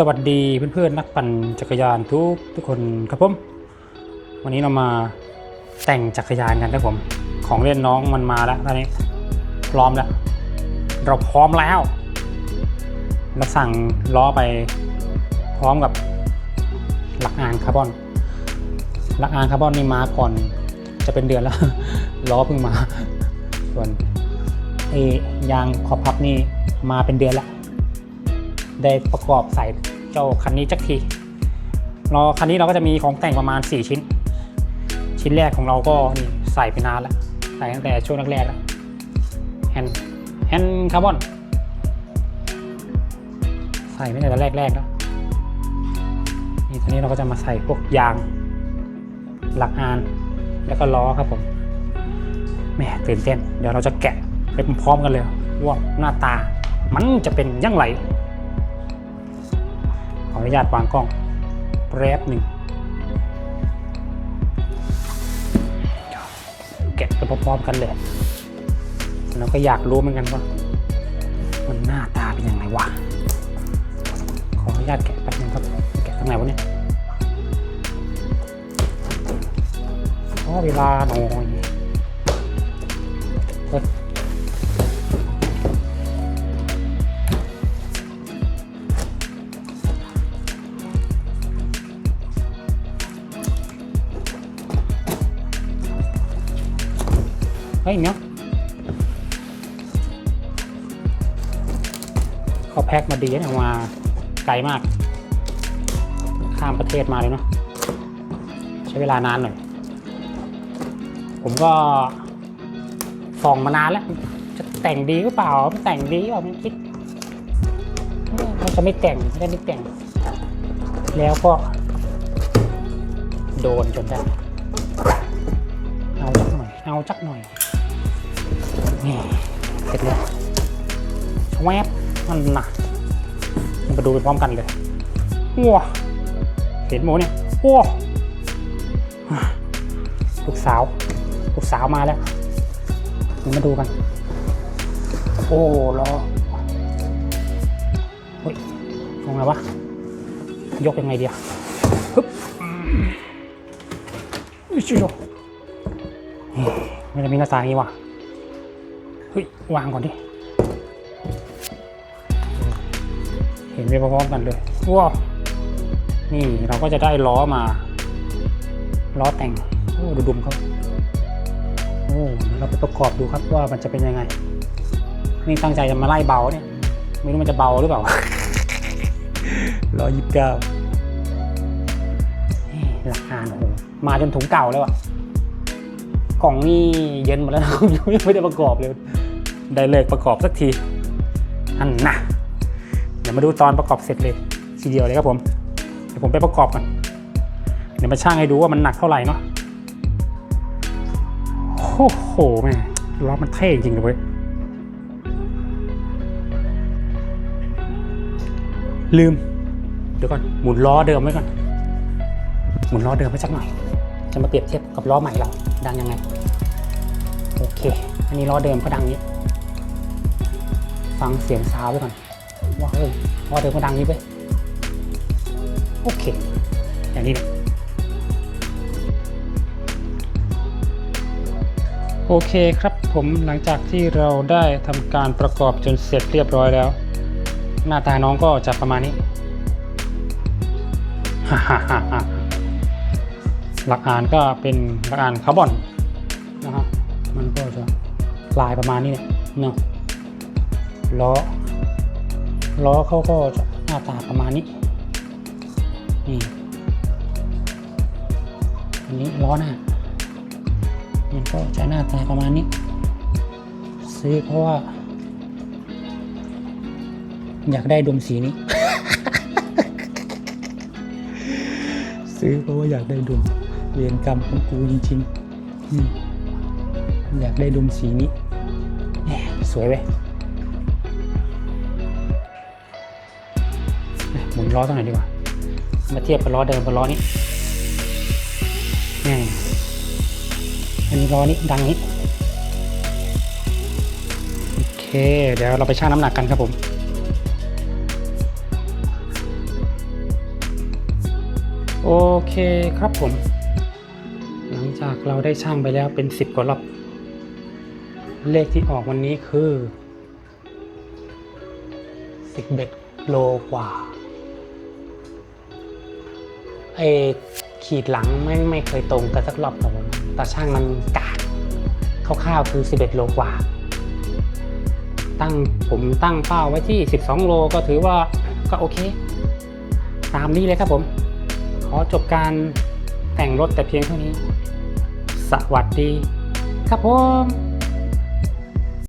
สวัสดีเพื่อนๆนักปั่นจักรยานทุกทุกคนครับผมวันนี้เรามาแต่งจักรยานกันครับผม ของเล่นน้องมันมาแล้วตอนนี้พร้อมแล้ว เราพร้อมแล้วเราสั่งล้อไปพร้อมกับหลักอานคาร์บอนหลักอานคาร์บอนนี่มาก่อนจะเป็นเดือนแล้วล้อเพิ่งมาส่วนไอ้ยางขอบพับนี่มาเป็นเดือนแล้ว ได้ประกอบใส่เจ้าคันนี้จักทีเราคันนี้เราก็จะมีของแต่งประมาณ 4 ชิ้น ชิ้นแรกของเราก็นี่ใส่ไปนานแล้ว ใส่ตั้งแต่ช่วงแรกๆแล้วแฮนด์แฮนด์คาร์บอนใส่ไม่ตั้งแต่แรกๆแล้วนี่ทีนี้เราก็จะมาใส่พวกยางหลักอานแล้วก็ล้อครับผมแหมตื่นเต้น เดี๋ยวเราจะแกะไปพร้อมกันเลยว่าหน้าตามันจะเป็นยังไง ออนุญาตวางกล้องแป๊บหนึ่งแกะไปพร้อมๆกันเลยแล้วก็อยากรู้เหมือนกันว่า มันหน้าตาเป็นยังไงวะขออนุญาตแกะแป๊บนึงครับ แกะตรงไหนวะเนี่ยขอเวลาหน่อย ฮ้ยเฮ้ยเนาะเขาแพ็คมาดีนะมาไกลมาก ข้ามประเทศมาเลยเนาะใช้เวลานานหน่อย ผมก็ส่องมานานแล้ว จะแต่งดีหรือเปล่าไม่แต่งดีหรือเปล่าไม่คิดเอ้ยเขาจะไม่แต่งไม่ได้ไม่แต่ง แล้วก็ โดนจนได้ เอาจักหน่อย เอาจักหน่อย นี่เสร็จแล้วแวบมันนะมาดูไปพร้อมกันเลยว้าเห็นหมูเนี่ยว้าลูกสาวลูกสาวมาแล้วมาดูกัน โอ้ล้อเฮ้ยทำไงวะ ยกยังไงเดียวฮึบอิชิโร่มันจะมีหน้าตาอย่างนี้ว่ะ เฮ้ยวางก่อนดิ เห็นไปพร้อมๆกันเลยว้าวนี่เราก็จะได้ล้อมาล้อแต่งโอ้ดูดุมเขาโอ้เดี๋ยวเราไปประกอบดูครับว่ามันจะเป็นยังไง นี่ตั้งใจจะมาไล่เบาเนี่ย ไม่รู้มันจะเบาหรือเปล่าล้อยี่สิบเก้าหลักฐานโอ้โหมาจนถุงเก่าแล้วอะกล่องนี่เย็นหมดแล้วนะยังไม่ได้ประกอบเลย ได้เลิกประกอบสักทีอันนะเดี๋ยวมาดูตอนประกอบเสร็จเลยทีเดียวเลยครับผมเดี๋ยวผมไปประกอบกันเดี๋ยวมาช่างให้ดูว่ามันหนักเท่าไหร่เนาะโอ้โหแม่ล้อมันเท่จริงเลยเว้ยลืม เดี๋ยวก่อนหมุนล้อเดิมไว้ก่อนหมุนล้อเดิมไว้สักหน่อย จะมาเปรียบเทียบกับล้อใหม่เราดังยังไง โอเค อันนี้ล้อเดิมก็ดังนี้ ฟังเสียงซาวไว้ก่อนว่าเฮ้ยล้อเดิมก็ดังนี้เว้ยโอเค อย่างนี้เลยโอเคครับผมหลังจากที่เราได้ทำการประกอบจนเสร็จเรียบร้อยแล้ว หน้าตาน้องก็จะประมาณนี้ฮ่าฮ่าฮ่าหลักอ่านก็เป็นหลักอ่านคาร์บอนนะฮะมันก็จะลายประมาณนี้เนี่ยเนาะ ล้อ ล้อเขาก็จะหน้าตาประมาณนี้ นี่อันนี้ล้อหน้ามันก็จะหน้าตาประมาณนี้ ซื้อเพราะว่า อยากได้ดมสีนี้ ซื้อเพราะว่าอยากได้ดมเวียนกรรมของกูจริงๆอยากได้ดมสีนี้ สวยเว้ย ล้อตรงไหนดีกว่า มาเทียบกับล้อเดิมกับล้อนี้แหมอันนี้ล้อนี้ดังนี้ โอเค เดี๋ยวเราไปชั่งน้ำหนักกันครับผมโอเคครับผม หลังจากเราได้ช่างไปแล้วเป็นสิบกว่ารอบเลขที่ออกวันนี้คือสิบเอ็ดโลกว่า ไอขีดหลังไม่ไม่เคยตรงกันสักรอบแต่ผมต่ช่างมันกากคร่าวๆคือ 11 โลกว่า ตั้งผมตั้งเป้าไว้ที่ 12 โลก็ถือว่าก็โอเค ตามนี้เลยครับผม ขอจบการแต่งรถแต่เพียงเท่านี้ สวัสดี ครับผม